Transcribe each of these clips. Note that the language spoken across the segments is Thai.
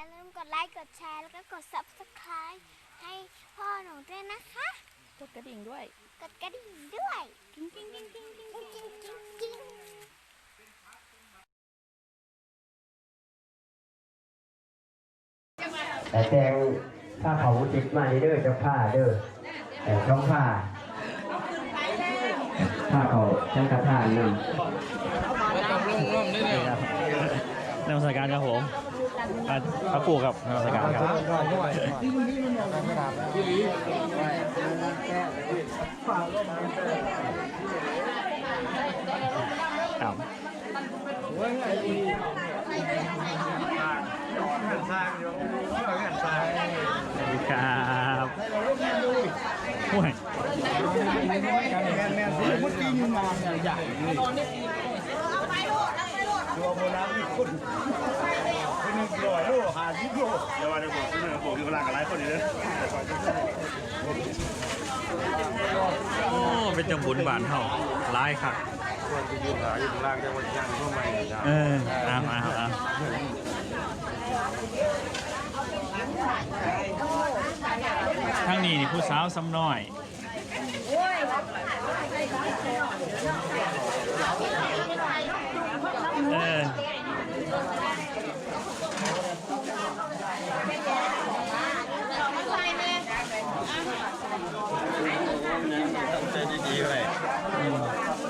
อย่าลืมกดไลค์กดแชร์แล้วก็กด subscribe ให้พ่อหนูด้วยนะคะ กดกระดิ่งด้วย กดกระดิ่งด้วยกิ้งกิ้งกิ้งกิ้งกิ้งกิ้งกิ้งกิ้งแต่แตงถ้าเขาติดมาเด้อเจ้าผ้าเด้อแต่ช่องผ้าผ้าเขาช่างกระทานนำนมัสการครับผม อะพระปู่ครับนมัสการครับครับสวัสดีครับโอ้ยโลอยโลหาสิบโลเดี๋ยววันนี้ผมซื้อหนึ่งผมอยู่กลางกับหลายคนอยู่เลยโอ้เป็นจังบุญบานเท่าหลายคักคนที่อยู่หาอยู่ล่างจัวัดย่างทั่วไปเออตามาครับทั้งนี้นี่ผู้สาวซ้ำน้อยเออ 这是第一位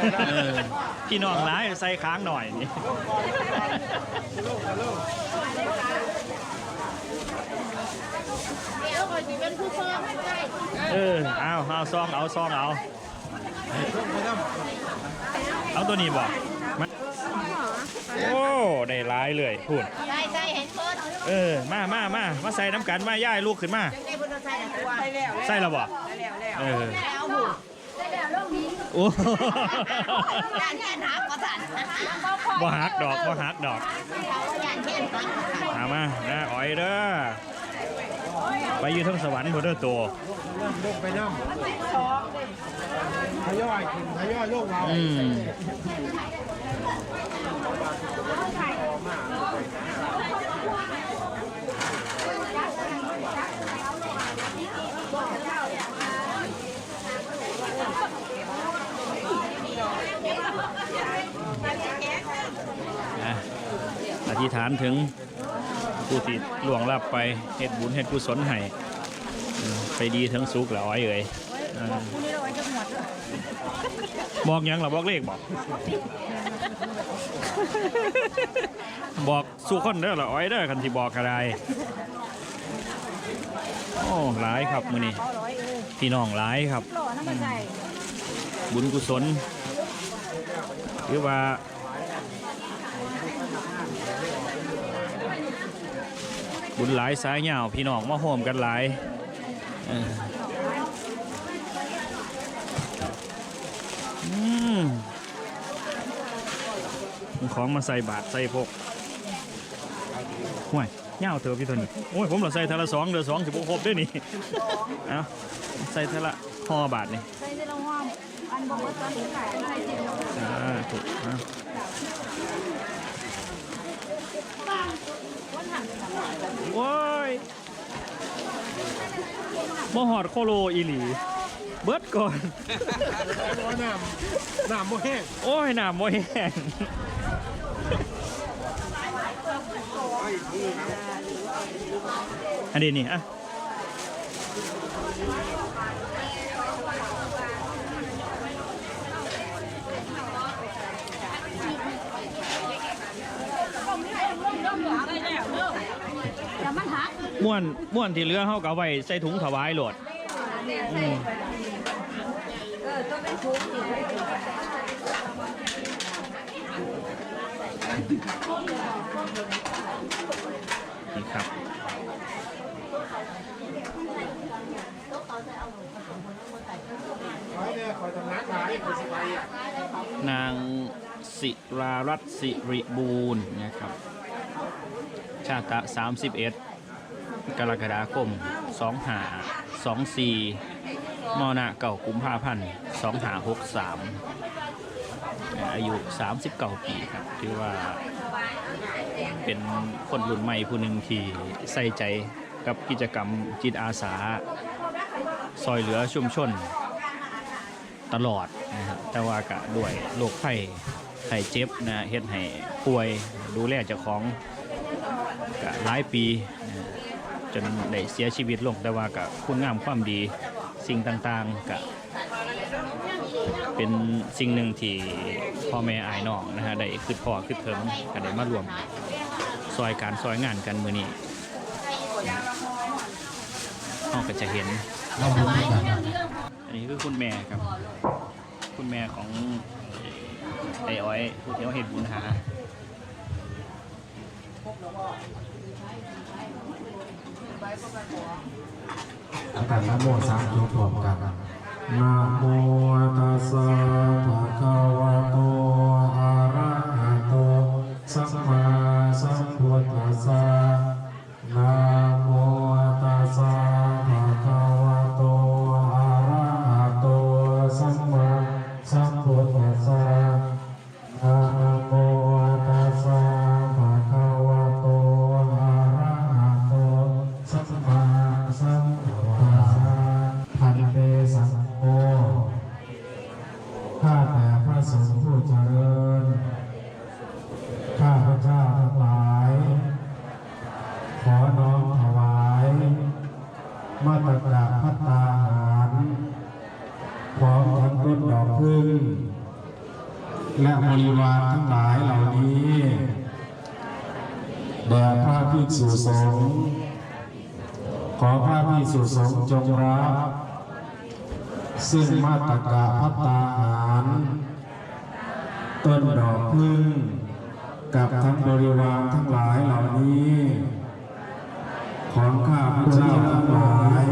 ำผู้ใหม่ไทยน้เออพี่น้องร้ายใส่ค้างหน่อยนี่เออเอาเอาซองเอาซองเอา เอาตัวนี้บอกมาโอ้ได้ร้ายเลยพูดใช่ใช่เห็นเพิ่นเออมามามามาใส่น้ำกันมาย่ายลูกขึ้นมาได้เพิ่นใส่ในตัวใส่แล้วใส่แล้วบ่เออ แล้วหมู โอ้ย่านแค่หักกว่าสันบ่หักดอกบ่หักดอกย่านแค่หักมามานะอ้อยเด้อไปอยู่ทั้งสวรรค์บ่เด้อตัวำยกไปน้ำทยอยขึ้นทยอยโยกเราอืม ธิษฐานถึงผู้ที่ล่วงลับไปเฮ็ดบุญเฮ็ดกุศลให้ไปดีทั้งสุขแล้วอ้อยเอ่ยบอกยังหรอบอกเลขบอก บอกสู้คนเด้อละอ้อยเด้อคันที่บอกก็ได้โอ้หลายครับมื้อนี้พี่น้องหลายครับ บุญกุศลหรือว่า บุญหลายสายยาวพี่น้องมาโฮมกันหลายเอออืมของมาใส่บาทใส่พกห่วยเงาวเถอะพี่ตัวนี้โอ้ยผมเราใส่เทาละสองเดือสองสิบครบด้วยนี่เอาใส่เทาละห่อบาทนี่ใส่ในโรงห้องอันบอกว่าตอนนี้ขายอะไรจริงอ่าถูกเอ โว้ยบ่หอดโคโลอีหลี เบิดก่อนน้ำน้ำโมแห้งโอ้ยน้ำบ่แห้งอันนี้นี่อะ ม่วนม่วนที่เหลือเฮาก็ไว้ใส่ถุงถวายโหลดอืมนี่ครับ นางสิรารัตน์สิริบูรณ์นะครับ ชาตะ31 กรกฎาคม25 24มอนะเก่ากุมภาพันธ์2563 อายุ 39 ปีครับถือว่าเป็นคนรุ่นใหม่ผู้หนึ่งที่ใส่ใจกับกิจกรรมจิตอาสา ซอยเหลือชุมชน ตลอดนะครับแต่ว่ากะด้วยโรคไข้ไข้เจ็บนะเฮ็ดให้ป่วยดูแลเจ้าของกะหลายปี จนได้เสียชีวิตลงแต่ว่ากะคุณงามความดีสิ่งต่างๆกะเป็นสิ่งหนึ่งที่พ่อแม่อายน้องนะฮะได้คือพ่อคือเถิงก็ได้มารวมซอยการซอยงานกันมือนี้เราก็จะเห็นอันนี้คือคุณแม่ครับ คุณแม่ของไอ้อ้อยผู้เที่เขาเห็นบุญหา อาการนโมสามจบพร้อมกันนะโมตัสสะภะคะวะโตอะระหะโตสัมมาสัมพุทธัสสะ มาตกะพัตตาหารพร้อมทั้งต้นดอกพึ่ง และบริวารทั้งหลายเหล่านี้แด่พระภิกษุสงฆ์ขอพระภิกษุสงฆ์จงรับซึ่งมาตกะพัตตาหารต้นดอกพึ่ง กับทั้งบริวารทั้งหลายเหล่านี้ ของข้าพเจ้าทั้งหลาย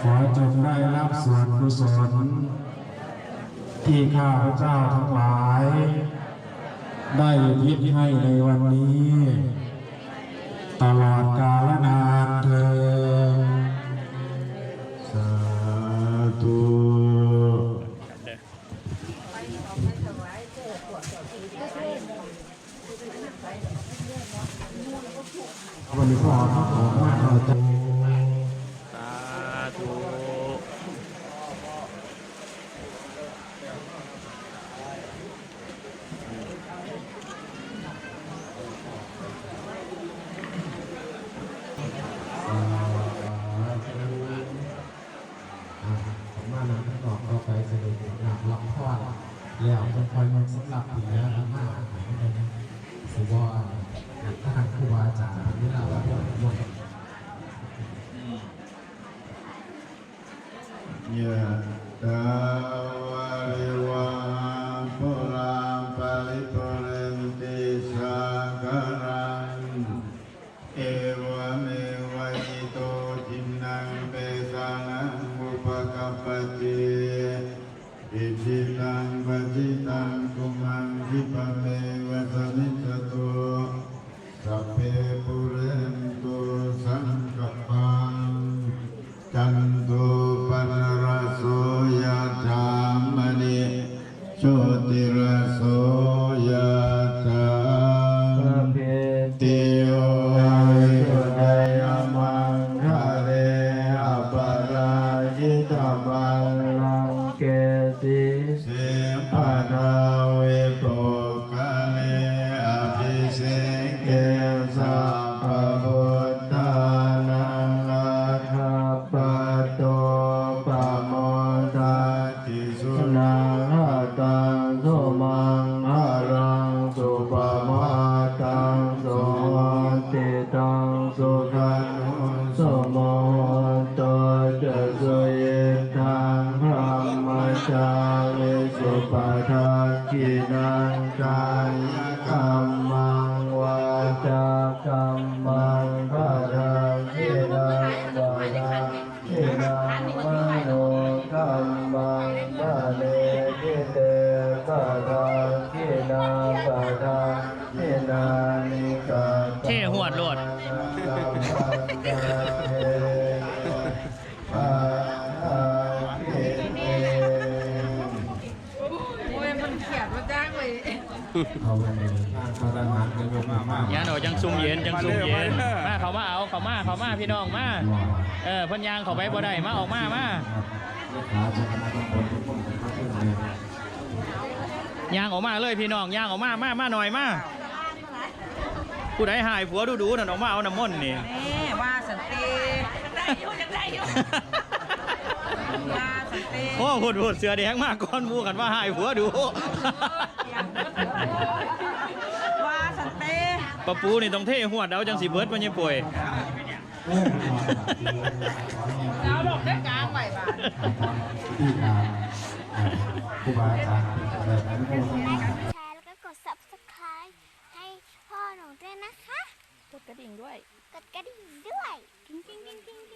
ขอจงได้รับส่วนกุศลที่ข้าพเจ้าทั้งหลาย ได้ยิดให้ในวันนี้ ตลอดกาลนานเธอ แล้วจะคอยมันสำหรับผีแล้วนะมากหายไปนะสุวรรณ ตังพระมจาริสุปทักกินังกายกรรมังวาจากรรมังพระทักกินังวาจากินังมโนกรรมังพระเนกิเตพระทากกินังพระทักกินานิกาเท่หัวโลด ยานโอจังซุ่มเย็นจังซุ่มเย็นมาเขามาเอาเขามาเขามาพี่น้องมาเออเพ่นยางเขาไปบ่ได้มาออกมามาขาจะคณะตำบลทุกคนก็ขึ้นเลยยางออกมาเลยพี่น้องยางออกมามามาหน่อยมาผู้ใดหายผัวดูดูๆนั่นออกมาเอาน้ำมนต์นี่นี่ว่าสันติได้อยู่ยังได้อยู่ว่าสันติโอ้โหดโหดเสือแดงมากก้อนหมูกันว่าหายผัวดู ว่าสันติ ปะปูนี่ต้องเท่หัวดเอาจังสีเบิร์ดมันยังป่วยเอาดอกได้กลางไว้บ้านที่การผู้บาอาจารย์อะไรนั้นกดไลค์กดแชร์แล้วก็กด subscribe ให้พ่อหนูด้วยนะคะ กดกระดิ่งด้วย กดกระดิ่งด้วย กิ๊งกิ๊งกิ๊งกิ๊งกิ๊งกิ๊งกิ๊ง